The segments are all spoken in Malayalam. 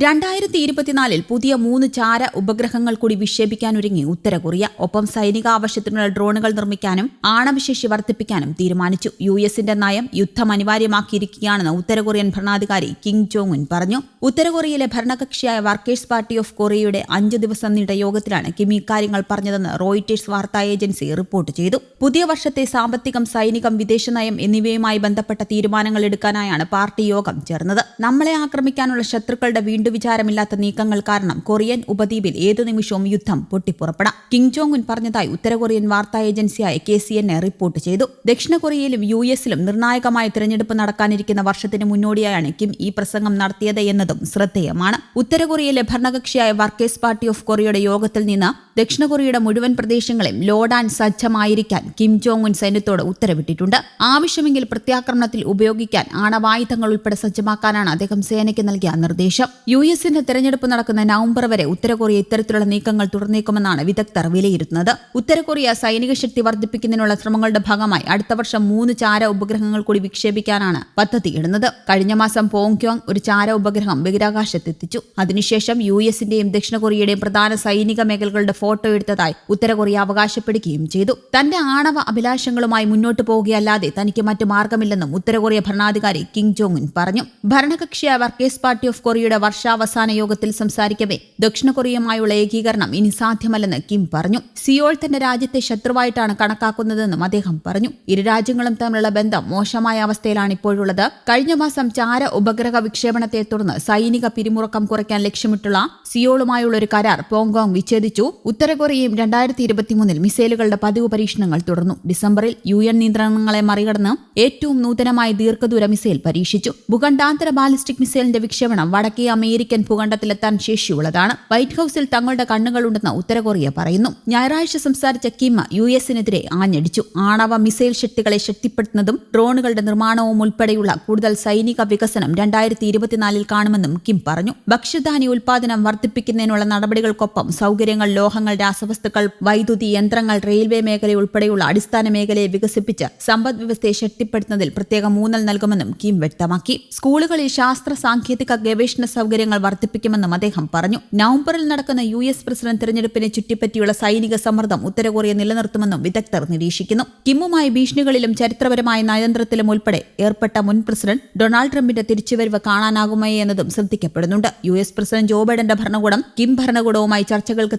രണ്ടായിരത്തി ഇരുപത്തിനാലിൽ പുതിയ മൂന്ന് ചാര ഉപഗ്രഹങ്ങൾ കൂടി വിക്ഷേപിക്കാനൊരുങ്ങി ഉത്തര കൊറിയ ഒപ്പം സൈനിക ആവശ്യത്തിനുള്ള ഡ്രോണുകൾ നിർമ്മിക്കാനും ആണവശേഷി വർദ്ധിപ്പിക്കാനും തീരുമാനിച്ചു. യു എസിന്റെ നയം യുദ്ധം അനിവാര്യമാക്കിയിരിക്കുകയാണെന്ന് ഉത്തര കൊറിയൻ ഭരണാധികാരി കിം ജോങ് ഉൻ പറഞ്ഞു. ഉത്തര കൊറിയയിലെ ഭരണകക്ഷിയായ വർക്കേഴ്സ് പാർട്ടി ഓഫ് കൊറിയയുടെ അഞ്ച് ദിവസം നീണ്ട യോഗത്തിലാണ് കിം ഇക്കാര്യങ്ങൾ പറഞ്ഞതെന്ന് റോയിറ്റേഴ്സ് വാർത്താ ഏജൻസി റിപ്പോർട്ട് ചെയ്തു. പുതിയ വർഷത്തെ സാമ്പത്തികം സൈനികം വിദേശനയം എന്നിവയുമായി ബന്ധപ്പെട്ട തീരുമാനങ്ങൾ എടുക്കാനായാണ് പാർട്ടി യോഗം ചേർന്നത്. നമ്മളെ ആക്രമിക്കാനുള്ള ശത്രുക്കളുടെ വീണ്ടും വിചാരമില്ലാത്ത നീക്കങ്ങൾ കാരണം കൊറിയൻ ഉപദ്വീപിൽ ഏതു നിമിഷവും യുദ്ധം പൊട്ടിപ്പുറപ്പെടാം. കിങ് ജോങ് ഉൻ പറഞ്ഞതായി ഉത്തര കൊറിയൻ വാർത്താ ഏജൻസിയായ കെ സി എൻ റിപ്പോർട്ട് ചെയ്തു. ദക്ഷിണ കൊറിയയിലും യു എസിലും നിർണായകമായ തിരഞ്ഞെടുപ്പ് നടക്കാനിരിക്കുന്ന വർഷത്തിന് മുന്നോടിയായാണ് കിം ഈ പ്രസംഗം നടത്തിയത് എന്നതും ശ്രദ്ധേയമാണ്. ഉത്തര കൊറിയയിലെ ഭരണകക്ഷിയായ വർക്കേഴ്സ് പാർട്ടി ഓഫ് കൊറിയയുടെ യോഗത്തിൽ നിന്ന് ദക്ഷിണ കൊറിയയുടെ മുഴുവൻ പ്രദേശങ്ങളെയും ലോഡാൻ സജ്ജമായിരിക്കാൻ കിം ജോങ് ഉൻ സൈന്യത്തോട് ഉത്തരവിട്ടിട്ടുണ്ട്. ആവശ്യമെങ്കിൽ പ്രത്യാക്രമണത്തിൽ ഉപയോഗിക്കാൻ ആണവായുധങ്ങൾ ഉൾപ്പെടെ സജ്ജമാക്കാനാണ് അദ്ദേഹം സേനയ്ക്ക് നൽകിയ നിർദ്ദേശം. യു എസിന്റെ തെരഞ്ഞെടുപ്പ് നടക്കുന്ന നവംബർ വരെ ഉത്തര കൊറിയ ഇത്തരത്തിലുള്ള നീക്കങ്ങൾ തുടർന്നേക്കുമെന്നാണ് വിദഗ്ധർ വിലയിരുത്തുന്നത്. ഉത്തര കൊറിയ സൈനിക ശക്തി വർദ്ധിപ്പിക്കുന്നതിനുള്ള ശ്രമങ്ങളുടെ ഭാഗമായി അടുത്ത വർഷം മൂന്ന് ചാര ഉപഗ്രഹങ്ങൾ കൂടി വിക്ഷേപിക്കാനാണ് പദ്ധതിയിടുന്നത്. കഴിഞ്ഞ മാസം പോങ്ക്യോങ് ഒരു ചാര ഉപഗ്രഹം ബഹിരാകാശത്തെത്തിച്ചു അതിനുശേഷം യു എസിന്റെയും ദക്ഷിണ കൊറിയയുടെയും പ്രധാന സൈനിക മേഖലകളുടെ ഫോട്ടോ എടുത്തതായി ഉത്തര കൊറിയ അവകാശപ്പെടുകയും ചെയ്തു. തന്റെ ആണവ അഭിലാഷങ്ങളുമായി മുന്നോട്ടു പോകുകയല്ലാതെ തനിക്ക് മറ്റു മാർഗമില്ലെന്നും ഉത്തര കൊറിയ ഭരണാധികാരി കിങ് ജോങ് ഉൻ പറഞ്ഞു. ഭരണകക്ഷിയായ വർക്കേഴ്സ് പാർട്ടി ഓഫ് കൊറിയയുടെ വർഷാവസാന യോഗത്തിൽ സംസാരിക്കവേ ദക്ഷിണ കൊറിയയുമായുള്ള ഏകീകരണം ഇനി സാധ്യമല്ലെന്ന് കിം പറഞ്ഞു. സിയോൾ തന്റെ രാജ്യത്തെ ശത്രുവായിട്ടാണ് കണക്കാക്കുന്നതെന്നും അദ്ദേഹം പറഞ്ഞു. ഇരു രാജ്യങ്ങളും തമ്മിലുള്ള ബന്ധം മോശമായ അവസ്ഥയിലാണ് ഇപ്പോഴുള്ളത്. കഴിഞ്ഞ മാസം ചാര ഉപഗ്രഹ വിക്ഷേപണത്തെ തുടർന്ന് സൈനിക പിരിമുറുക്കം കുറയ്ക്കാൻ ലക്ഷ്യമിട്ടുള്ള സിയോളുമായുള്ള ഒരു കരാർ പോങ്കോങ് വിച്ഛേദിച്ചു. ഉത്തര കൊറിയയും രണ്ടായിരത്തി ഇരുപത്തിമൂന്നിൽ മിസൈലുകളുടെ പതിവ് പരീക്ഷണങ്ങൾ തുടർന്നു. ഡിസംബറിൽ യു എൻ നിയന്ത്രണങ്ങളെ മറികടന്ന് ഏറ്റവും നൂതനമായ ദീർഘദൂര മിസൈൽ പരീക്ഷിച്ചു. ഭൂഖണ്ഡാന്തര ബാലിസ്റ്റിക് മിസൈലിന്റെ വിക്ഷേപണം വടക്കേ അമേരിക്കൻ ഭൂഖണ്ഡത്തിലെത്താൻ ശേഷിയുള്ളതാണ്. വൈറ്റ് ഹൌസിൽ തങ്ങളുടെ കണ്ണുകളുണ്ടെന്ന് ഉത്തരകൊറിയ പറയുന്നു. ഞായറാഴ്ച സംസാരിച്ച കിം യു എസിനെതിരെ ആഞ്ഞടിച്ചു. ആണവ മിസൈൽ ശക്തികളെ ശക്തിപ്പെടുത്തുന്നതും ഡ്രോണുകളുടെ നിർമ്മാണവും ഉൾപ്പെടെയുള്ള കൂടുതൽ സൈനിക വികസനം രണ്ടായിരത്തി ഇരുപത്തിനാലിൽ കാണുമെന്നും കിം പറഞ്ഞു. ഭക്ഷ്യധാന്യ ഉൽപാദനം വർദ്ധിപ്പിക്കുന്നതിനുള്ള നടപടികൾക്കൊപ്പം സൗകര്യങ്ങൾ ലോഹങ്ങൾ രാസവസ്തുക്കൾ വൈദ്യുതി യന്ത്രങ്ങൾ റെയിൽവേ മേഖല ഉൾപ്പെടെയുള്ള അടിസ്ഥാന മേഖലയെ വികസിപ്പിച്ച് സമ്പദ് വ്യവസ്ഥയെ ശക്തിപ്പെടുത്തുന്നതിൽ പ്രത്യേക ഊന്നൽ നൽകുമെന്നും കിം വ്യക്തമാക്കി. സ്കൂളുകളിൽ ശാസ്ത്ര സാങ്കേതിക ഗവേഷണ സൗകര്യങ്ങൾ വർദ്ധിപ്പിക്കുമെന്നും അദ്ദേഹം പറഞ്ഞു. നവംബറിൽ നടക്കുന്ന യു എസ് പ്രസിഡന്റ് തെരഞ്ഞെടുപ്പിനെ ചുറ്റിപ്പറ്റിയുള്ള സൈനിക സമ്മർദ്ദം ഉത്തരകൊറിയ നിലനിർത്തുമെന്നും വിദഗ്ധർ നിരീക്ഷിക്കുന്നു. കിമ്മുമായി ഭീഷണികളിലും ചരിത്രപരമായ നയതന്ത്രത്തിലും ഉൾപ്പെടെ ഏർപ്പെട്ട മുൻ പ്രസിഡന്റ് ഡൊണാൾഡ് ട്രംപിന്റെ തിരിച്ചുവരവ് കാണാനാകുമേ എന്നതും ശ്രദ്ധിക്കപ്പെടുന്നുണ്ട്. യു എസ് പ്രസിഡന്റ് ജോ ബൈഡന്റെ ഭരണകൂടം കിം ഭരണകൂടവുമായി ചർച്ചകൾക്ക്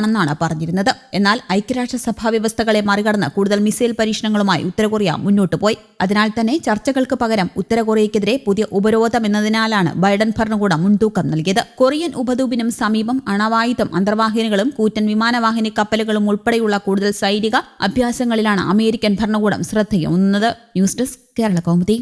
തയ്യാറാണെന്നാണ് പറഞ്ഞിരുന്നത്. എന്നാൽ ഐക്യരാഷ്ട്രസഭാ വ്യവസ്ഥകളെ മറികടന്ന് കൂടുതൽ മിസൈൽ പരീക്ഷണങ്ങളുമായി ഉത്തരകൊറിയ മുന്നോട്ട് പോയി. അതിനാൽ തന്നെ ചർച്ചകൾക്ക് പകരം ഉത്തരകൊറിയയ്ക്കെതിരെ പുതിയ ഉപരോധം എന്നതിനാലാണ് ബൈഡൻ ഭരണകൂടം മുൻതൂക്കം നൽകിയത്. കൊറിയൻ ഉപദ്വീപിനും സമീപം അണവായുധം അന്തർവാഹിനികളും കൂറ്റൻ വിമാനവാഹിനി കപ്പലുകളും ഉൾപ്പെടെയുള്ള കൂടുതൽ സൈനിക അഭ്യാസങ്ങളിലാണ് അമേരിക്കൻ ഭരണകൂടം ശ്രദ്ധയൂന്നുന്നത് ന്യൂസ് ഡെസ്ക് കേരള കൗമുദി.